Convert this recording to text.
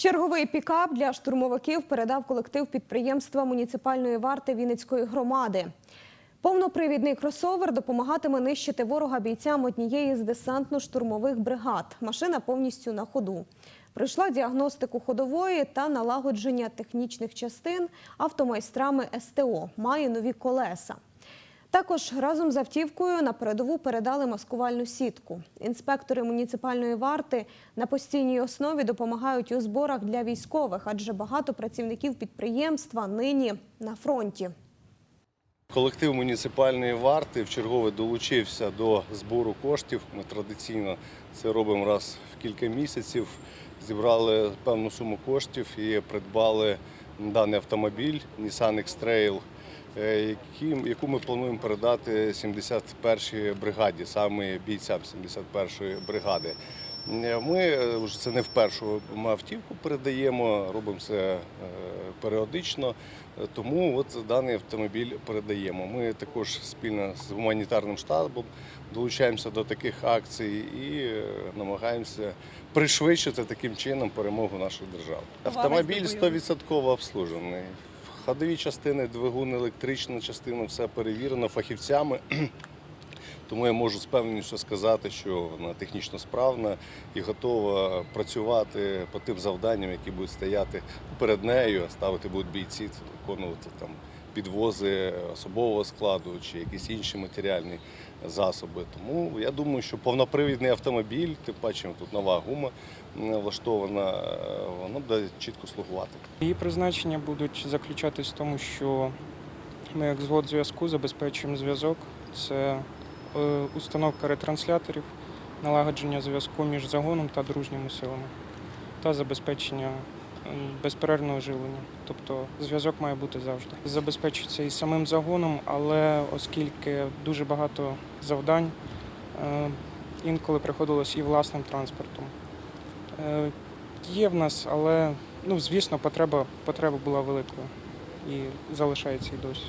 Черговий пікап для штурмовиків передав колектив підприємства муніципальної варти Вінницької громади. Повнопривідний кросовер допомагатиме нищити ворога бійцям однієї з десантно-штурмових бригад. Машина повністю на ходу. Пройшла діагностику ходової та налагодження технічних частин автомайстрами СТО. Має нові колеса. Також разом з автівкою на передову передали маскувальну сітку. Інспектори муніципальної варти на постійній основі допомагають у зборах для військових, адже багато працівників підприємства нині на фронті. Колектив муніципальної варти вчергове долучився до збору коштів. Ми традиційно це робимо раз в кілька місяців. Зібрали певну суму коштів і придбали даний автомобіль Nissan X-Trail, яку ми плануємо передати 71-й бригаді, саме бійцям 71-ї бригади. Е, Ми е, вже це не вперше ми автівку передаємо, робимо це е, періодично. Е, Тому от даний автомобіль передаємо. Ми також спільно з гуманітарним штабом долучаємося до таких акцій і е, намагаємося пришвидшити таким чином перемогу нашої держави. Автомобіль 100% обслужений. Ходові частини, двигун, електрична частина, все перевірено фахівцями. Тому я можу з певністю сказати, що вона технічно справна і готова працювати по тим завданням, які будуть стояти перед нею, ставити будуть бійці, виконувати там підвози особового складу чи якісь інші матеріальні засоби. Тому я думаю, що повнопривідний автомобіль, тим паче тут нова гума влаштована, е, воно буде чітко слугувати. Її призначення будуть заключатись в тому, що ми як звод зв'язку забезпечуємо зв'язок. Це е, установка ретрансляторів, налагодження зв'язку між загоном та дружніми силами та забезпечення безперервного живлення. Тобто зв'язок має бути завжди. Забезпечується і самим загоном, але оскільки дуже багато завдань, е, інколи приходилось і власним транспортом. Е, Є в нас, але ну, звісно, потреба, потреба була великою і залишається і досі.